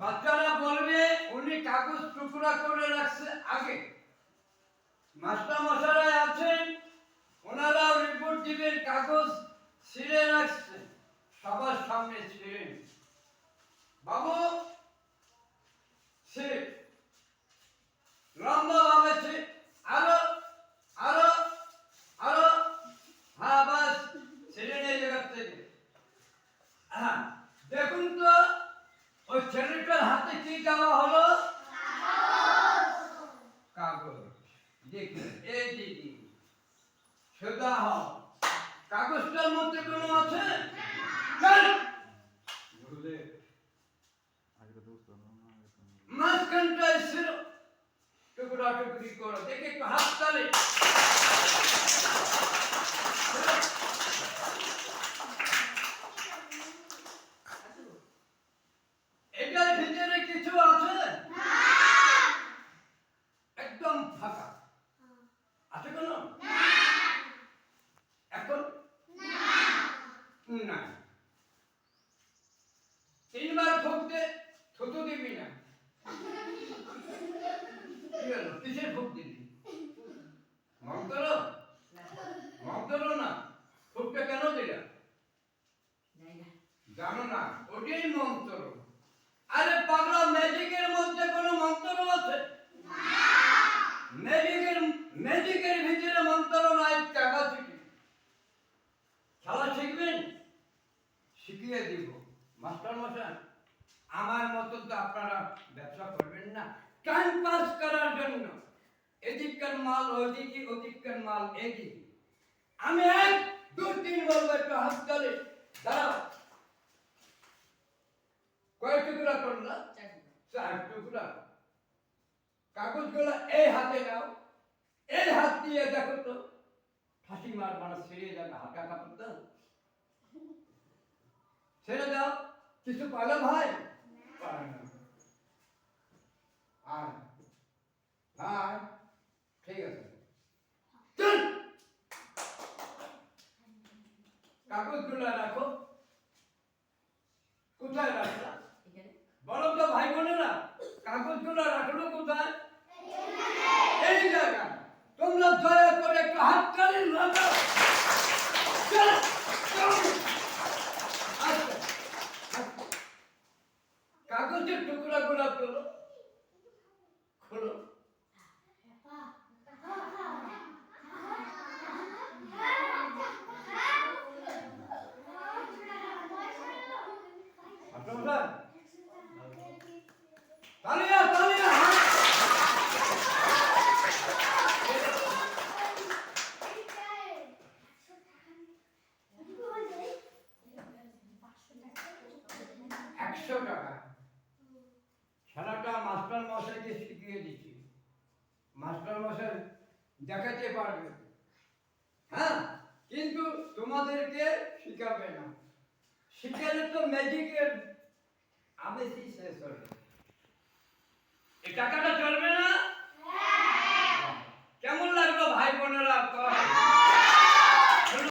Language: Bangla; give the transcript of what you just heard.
বাচ্চারা বলবে, উনি কাগজ টুকরা করে রাখছে আগে। মাস্টার মশারাই আছেন, ওনারাও রিপোর্ট দিবেন, কাগজ ছিঁড়ে রাখছে, সবার সামনে ছিঁড়েন বাবু, ছিঁড়ে। লম্বা ভাবে ছিঁড়ে। আরও আরও আরও। হ্যাঁ বাস, ছিঁড়ে হ্যাঁ দেখুন তো ওই ছেলেটার হাতে কি দেওয়া হলো? কাগজ। দেখুন, এই দিদি সোজা হও। কাগজটার মধ্যে কোনো আছে? চল! মাঝখানটায় টুকরা টুকরি করো। দেখে একটু হাত তালে এটার ভিতরে কিছু আছে একদম ফাঁকা আছে কোনো এখন না তিনবার ফুকতে থুতু দিবি না। কিসের ফুক দিবি? মন্তর মন্তর না। ফুকটা কেন দিলা? জানো না। ওটাই মন্ত্র আরে পাগলা ম্যাজিকের মধ্যে কোনো মন্ত্র আছে? ম্যাজিকের ম্যাজিকের ভিতরে মন্ত্র নাই টাকা শিখি খেলা শিখবেন শিখিয়ে দিব মাস্টার মশাই আমার মতো তো আপনারা ব্যবসা করবেন না টাইম পাস করার জন্য। এদিককার মাল ওদিকে ওদিককার মাল এদিকে। আমি এক দু তিন বলব একটু হাত তালে দাঁড়াও। কয় টুকরা করলা চার টুকরা। কাগজগুলো এই হাতে নাও। এই হাত দিয়ে দেখো তো ফাঁসি মার মানে ছেড়ে যাবে হালকা কাপড় তো ছেড়ে দাও কিছু পালো ভাই? পারে না। আয় আয় ঠিক আছে। চল। কাগজগুলো রাখো। কোথায় রাখলা? বলো তো ভাই বোনেরা কাগজগুলো রাখল কোথায়? এই জায়গায়। তোমরা দয়া করে একটু হাত তালি লাগাও চল, চল। আচ্ছা, আচ্ছা। কাগজের টুকরা গুলা তোলো। খোলো। তালিয়া তালিয়া একশো টাকা। মশাইকে শিখিয়ে দিচ্ছি। মাস্টার মশাই দেখাতে পারবে হ্যাঁ কিন্তু তোমাদেরকে শিখাবে না। শিখালে তো ম্যাজিকের আবেশই শেষ হবে। এই টাকাটা